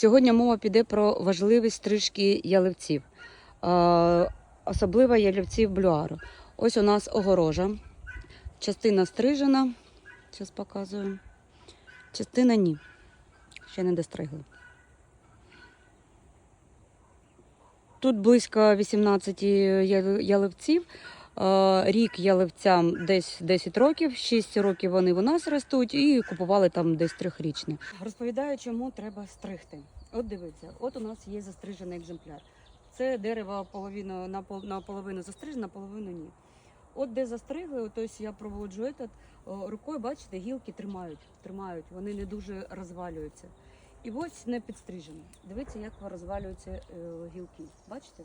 Сьогодні мова піде про важливість стрижки яливців, е, особливо яливців блюару. Ось у нас огорожа. Частина стрижена, зараз показую. Частина ні. Ще не достригли. Тут близько 18 я- яливців. Е, Рік яливцям десь 10 років, 6 років вони у нас ростуть і купували там десь трьохрічні. Розповідаю, чому треба стригти. От дивіться, от у нас є застрижений екземпляр. Це дерево половину, напол- наполовину застрижено, наполовину ні. От де застригли, ось я проводжу этот, рукою, бачите, гілки тримають, тримають, вони не дуже розвалюються. І ось не підстрижено. Дивіться, як розвалюються е, гілки. Бачите?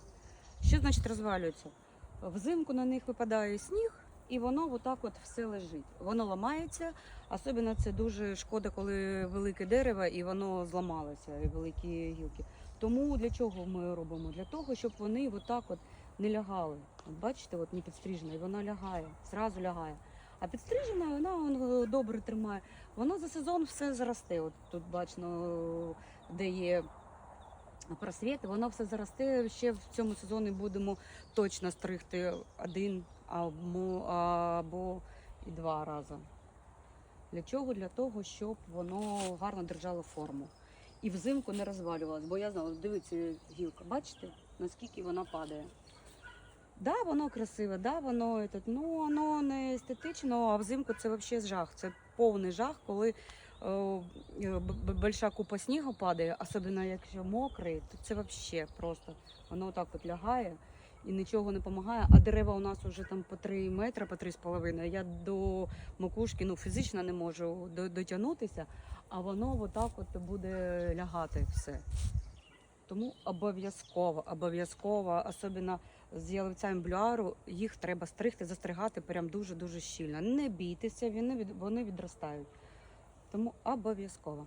Що значить розвалюються? Взимку на них випадає сніг, і воно отак от все лежить. Воно ламається. Особливо це дуже шкода, коли велике дерево і воно зламалося, і великі гілки. Тому для чого ми робимо? Для того, щоб вони отак от не лягали. От бачите, от не підстрижена, і вона лягає, зразу лягає. А підстрижена, вона он, добре тримає. Воно за сезон все заросте. От тут бачно, де є просвіти, воно все заросте. Ще в цьому сезоні будемо точно стригти один або, або і два рази. Для чого? Для того, щоб воно гарно держало форму. І взимку не розвалювалось. Бо я знала, дивіться, гілка, бачите, наскільки вона падає. Да, воно красиве, да, воно ну воно не естетично, а взимку це взагалі жах. Це повний жах, коли большая купа снігу падає, особливо якщо мокрий, то це взагалі просто воно так от лягає і нічого не допомагає. А дерева у нас вже там по 3 метри, по 3,5. Я до макушки ну, фізично не можу до- дотягнутися, а воно отак от буде лягати все. Тому обов'язково, обов'язково, особливо з яловцями блюару, їх треба стригти, застригати прям дуже-дуже щільно. Не бійтеся, вони, вони відростають. Тому обов'язково.